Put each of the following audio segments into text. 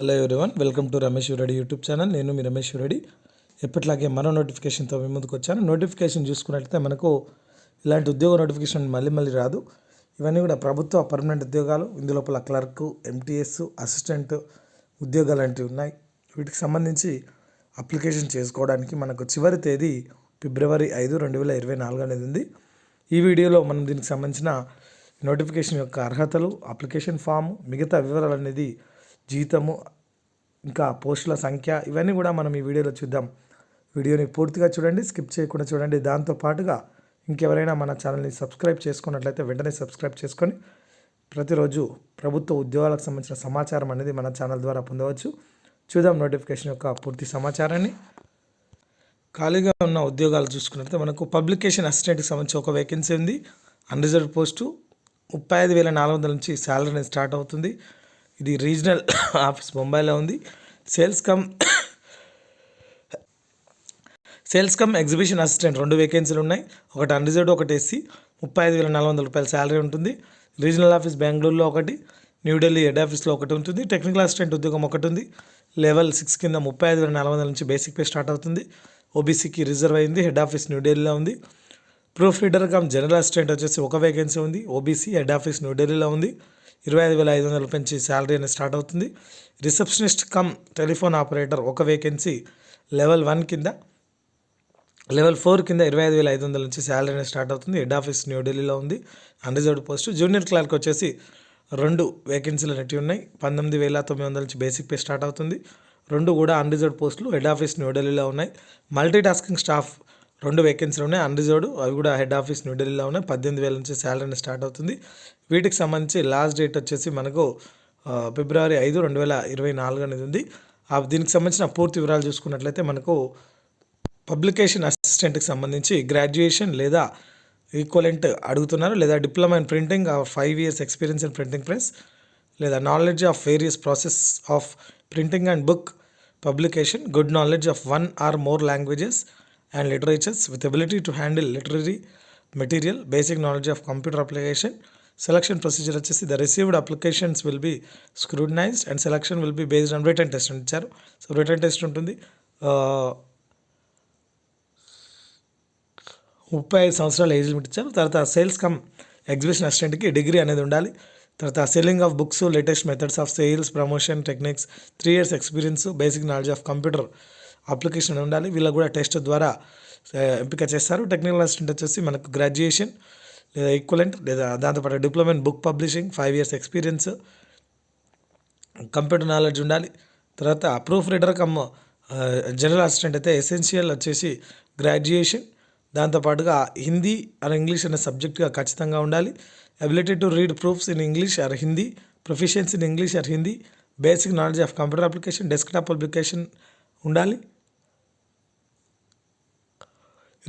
Hello everyone welcome to Ramesh Reddy YouTube channel నేను మీ రమేష్ రెడ్డి ఎప్పటిలాగే మరో నోటిఫికేషన్తో మీ ముందుకు వచ్చాను. నోటిఫికేషన్ చూసుకున్నట్లయితే మనకు ఇలాంటి ఉద్యోగ నోటిఫికేషన్ మళ్ళీ మళ్ళీ రాదు. ఇవన్నీ కూడా ప్రభుత్వ పర్మనెంట్ ఉద్యోగాలు ఇందులోపల క్లర్క్ ఎంటీఎస్ అసిస్టెంట్ ఉద్యోగాలు లాంటివి ఉన్నాయి. వీటికి సంబంధించి అప్లికేషన్ చేసుకోవడానికి మనకు చివరి తేదీ ఫిబ్రవరి ఐదు రెండు వేల ఇరవై నాలుగు అనేది ఉంది. ఈ వీడియోలో మనం దీనికి సంబంధించిన నోటిఫికేషన్ యొక్క అర్హతలు అప్లికేషన్ ఫామ్ మిగతా వివరాలు అనేది జీతము ఇంకా పోస్టుల సంఖ్య ఇవన్నీ కూడా మనం ఈ వీడియోలో చూద్దాం. వీడియోని పూర్తిగా చూడండి స్కిప్ చేయకుండా చూడండి. దాంతో పాటుగా ఇంకెవరైనా మన ఛానల్ని సబ్స్క్రైబ్ చేసుకున్నట్లయితే వెంటనే సబ్స్క్రైబ్ చేసుకొని ప్రతిరోజు ప్రభుత్వ ఉద్యోగాలకు సంబంధించిన సమాచారం అనేది మన ఛానల్ ద్వారా పొందవచ్చు. చూద్దాం నోటిఫికేషన్ యొక్క పూర్తి సమాచారాన్ని. ఖాళీగా ఉన్న ఉద్యోగాలు చూసుకున్నట్లయితే మనకు పబ్లికేషన్ అసిస్టెంట్కి సంబంధించి ఒక వేకెన్సీ ఉంది. అన్రిజర్వ్ పోస్టు ముప్పై ఐదు వేల నాలుగు వందల నుంచి శాలరీ స్టార్ట్ అవుతుంది. ఇది రీజనల్ ఆఫీస్ ముంబైలో ఉంది. Sales cum sales cum exhibition assistant రెండు వేకెన్సీలు ఉన్నాయి. ఒకటి అన్రిజర్వ్డ్ ఒకటి ఎస్సీ. ముప్పై ఐదు వేల నాలుగు వందల రూపాయల శాలరీ ఉంటుంది. రీజనల్ ఆఫీస్ బెంగళూరులో ఒకటి న్యూఢిల్లీ హెడ్ ఆఫీస్లో ఒకటి ఉంటుంది. టెక్నికల్ అసిస్టెంట్ ఉద్యోగం ఒకటి ఉంది. లెవెల్ సిక్స్ కింద ముప్పై ఐదు వేల నాలుగు వందల నుంచి బేసిక్ పే స్టార్ట్ అవుతుంది. ఓబీసీకి రిజర్వ్ అయింది. హెడ్ ఆఫీస్ న్యూఢిల్లీలో ఉంది. Proof reader cum general assistant వచ్చేసి ఒక వేకెన్సీ ఉంది. ఓబీసీ హెడ్ ఆఫీస్ న్యూఢిల్లీలో ఉంది. ఇరవై ఐదు వేల ఐదు వందల పెంచి శాలరీ అనేది స్టార్ట్ అవుతుంది. రిసెప్షనిస్ట్ కమ్ టెలిఫోన్ ఆపరేటర్ ఒక వేకెన్సీ లెవెల్ వన్ కింద లెవెల్ ఫోర్ కింద ఇరవై ఐదు వేల ఐదు వందల నుంచి శాలరీ అనేది స్టార్ట్ అవుతుంది. హెడ్ ఆఫీస్ న్యూఢిల్లీలో ఉంది. Unreserved post. జూనియర్ క్లర్క్ వచ్చేసి రెండు వేకెన్సీలు అనేవి ఉన్నాయి. పంతొమ్మిది వేల తొమ్మిది వందల నుంచి బేసిక్ పే స్టార్ట్ అవుతుంది. రెండు కూడా అన్రిజర్వ్డ్ పోస్టులు హెడ్ ఆఫీస్ న్యూఢిల్లీలో ఉన్నాయి. మల్టీ టాస్కింగ్ స్టాఫ్ రెండు వేకెన్సీలు ఉన్నాయి అన్రిజర్వ్డ్ అవి కూడా హెడ్ ఆఫీస్ న్యూఢిల్లీలో ఉన్నాయి. పద్దెనిమిది వేల నుంచి శాలరీ స్టార్ట్ అవుతుంది. వీటికి సంబంధించి లాస్ట్ డేట్ వచ్చేసి మనకు ఫిబ్రవరి ఐదు రెండు వేల ఇరవై నాలుగు అనేది ఉంది. ఆ దీనికి సంబంధించిన పూర్తి వివరాలు చూసుకున్నట్లయితే మనకు పబ్లికేషన్ అసిస్టెంట్కి సంబంధించి గ్రాడ్యుయేషన్ లేదా ఈక్వలెంట్ అడుగుతున్నారు. లేదా diploma in printing five years experience in printing press లేదా knowledge of various process of printing and book publication good knowledge of one or more languages and literatures with ability to handle literary material basic knowledge of computer application selection procedure వచ్చేసి the received applications will be scrutinized and selection will be based on written test ఇచ్చారు so written test ఉంటుంది. ముప్పై ఐదు సంవత్సరాల age limit ఇచ్చారు. తర్వాత sales cum exhibition అసిస్టెంట్కి degree అనేది ఉండాలి. తర్వాత selling of books latest methods of sales promotion techniques three years experience basic knowledge of computer application ఉండాలి. వీళ్ళకు కూడా టెస్ట్ ద్వారా ఎంపిక చేస్తారు. టెక్నికల్ అసిస్టెంట్ వచ్చేసి మనకు గ్రాడ్యుయేషన్ లేదా ఈక్వలెంట్ లేదా దాంతోపాటు diploma in book publishing five years experience computer knowledge ఉండాలి. తర్వాత proof reader cum general assistant అయితే ఎసెన్షియల్ వచ్చేసి గ్రాడ్యుయేషన్. దాంతోపాటుగా హిందీ ఆర్ ఇంగ్లీష్ అనే సబ్జెక్ట్గా ఖచ్చితంగా ఉండాలి. Ability to read proofs in English or Hindi proficiency in English or Hindi basic knowledge of computer application desktop application ఉండాలి.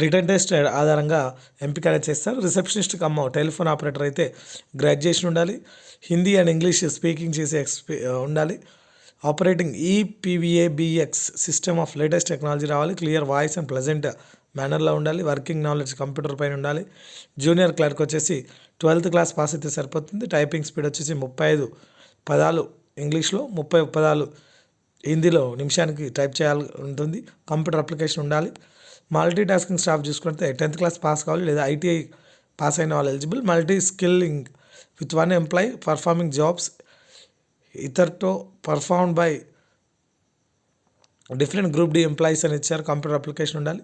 రిటర్న్ టెస్ట్ ఆధారంగా ఎంపిక అనేది చేస్తారు? రిసెప్షనిస్ట్ కమ్మ టెలిఫోన్ ఆపరేటర్ అయితే గ్రాడ్యుయేషన్ ఉండాలి. హిందీ అండ్ ఇంగ్లీష్ స్పీకింగ్ చేసే ఎక్స్పీ ఉండాలి. Operating EPABX system of latest technology రావాలి. క్లియర్ వాయిస్ అండ్ ప్లెజెంట్ మేనర్లో ఉండాలి. వర్కింగ్ నాలెడ్జ్ కంప్యూటర్ పైన ఉండాలి. జూనియర్ క్లర్క్ వచ్చేసి ట్వెల్త్ క్లాస్ పాస్ అయితే సరిపోతుంది. టైపింగ్ స్పీడ్ వచ్చేసి ముప్పై ఐదు పదాలు ఇంగ్లీష్లో ముప్పై పదాలు హిందీలో నిమిషానికి టైప్ చేయాలి ఉంటుంది. కంప్యూటర్ అప్లికేషన్ ఉండాలి. మల్టీ టాస్కింగ్ స్టాఫ్ చూసుకుంటే టెన్త్ క్లాస్ పాస్ కావాలి లేదా ఐటీఐ పాస్ అయిన వాళ్ళు eligible multi skilling with one employ performing jobs ఇతర్తో perform by different group D employees అని ఇచ్చారు. కంప్యూటర్ అప్లికేషన్ ఉండాలి.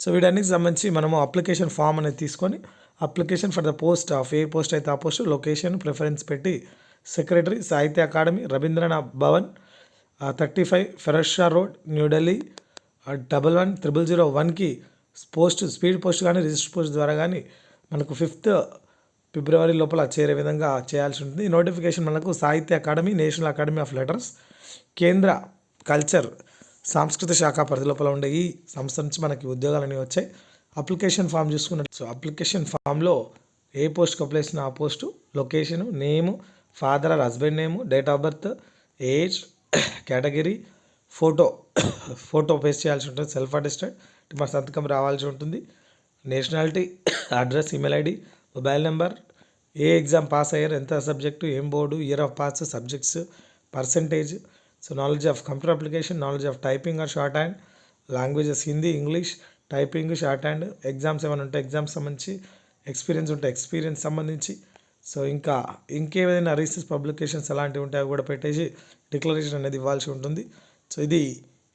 సో వీటన్నిటికి సంబంధించి మనము అప్లికేషన్ ఫామ్ అనేది తీసుకొని application for the post of A post అయితే ఆ పోస్ట్ లొకేషన్ ప్రిఫరెన్స్ పెట్టి secretary Sahitya Akademi Rabindranath Bhavan thirty five Feroze Shah road New Delhi double one triple zero వన్కి పోస్ట్ స్పీడ్ పోస్ట్ కానీ register post ద్వారా కానీ మనకు fifth ఫిబ్రవరి లోపల చేరే విధంగా చేయాల్సి ఉంటుంది. ఈ నోటిఫికేషన్ మనకు Sahitya Akademi national academy of letters కేంద్ర కల్చర్ సాంస్కృతిక శాఖ పరిధి లోపల ఉండే ఈ సంస్థ నుంచి మనకి ఉద్యోగాలు అనేవి వచ్చాయి. అప్లికేషన్ ఫామ్ చూసుకున్నట్టు సో అప్లికేషన్ ఫామ్లో ఏ పోస్ట్కి అప్లై చేసిన ఆ post location name father or husband name date of birth age category photo photo paste చేయాల్సి ఉంటుంది సెల్ఫ్ అటెస్టెడ్. మా సంతకం రావాల్సి ఉంటుంది. Nationality address email ID mobile number ఏ ఎగ్జామ్ పాస్ అయ్యారు ఎంత సబ్జెక్టు ఏం board year of pass subjects percentage. So knowledge of computer application knowledge of typing or shorthand. Languages Hindi English typing shorthand. Exams ఏమైనా ఉంటే exams సంబంధించి experience ఉంటే experience సంబంధించి. So ఇంకా ఇంకేమైనా రీసెస్ పబ్లికేషన్స్ అలాంటివి ఉంటే అవి కూడా పెట్టేసి డిక్లరేషన్ అనేది ఇవ్వాల్సి ఉంటుంది. సో ఇది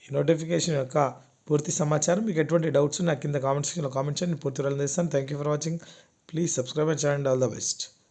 ఈ నోటిఫికేషన్ యొక్క పూర్తి సమాచారం. మీకు ఎటువంటి డౌట్స్ నాకు కింద కామెంట్ సెక్షన్లో కామెంట్ చేయండి. నేను పూర్తి వివరాలు చేస్తాను thank you for watching please subscribe and channel all the best